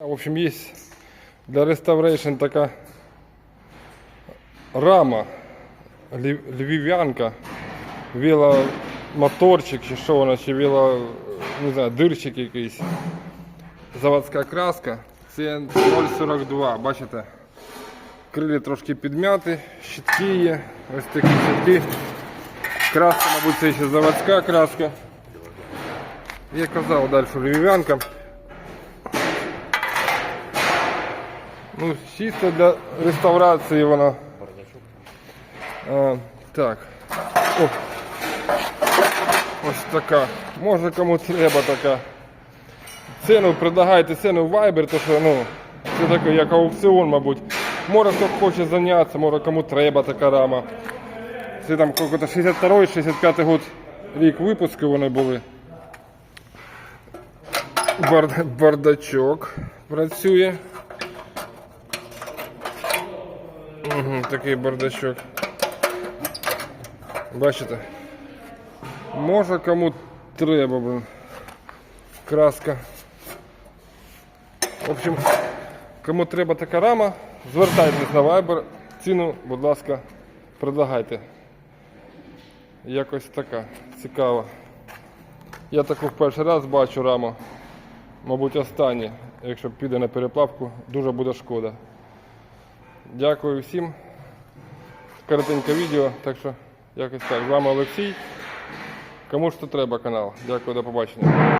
В общем, есть для реставрейшн така рама, львів'янка, віла моторчик чи що вона, чи віла, не знаю, дирчик якийсь. Заводська краска. Це 0,42, бачите? Крилі трошки підмяти, щитки є, ось такі щитки. Краска, мабуть, це ще заводська краска. Я казав далі львів'янка. Ну, чисто для реставрації вона. А, так. О. Ось така. Може кому треба така. Ціну предлагайте ціну в Viber, то що ну, це таке як аукціон, мабуть. Може хто хоче зайнятися, може кому треба така рама. Це там 62-65 год рік випуску вони були. Бардачок працює. Такий бардачок. Бачите? Може кому треба, блин. Краска. В общем, кому треба така рама, звертайтесь на Viber. Ціну, будь ласка, предлагайте. Якось така цікава. Я таку в перший раз бачу раму. Мабуть, останнє. Якщо піде на переплавку, дуже буде шкода. Дякую всім. Коротеньке відео, так що якось так. З вами Олексій. Кому ж то треба канал. Дякую, до побачення.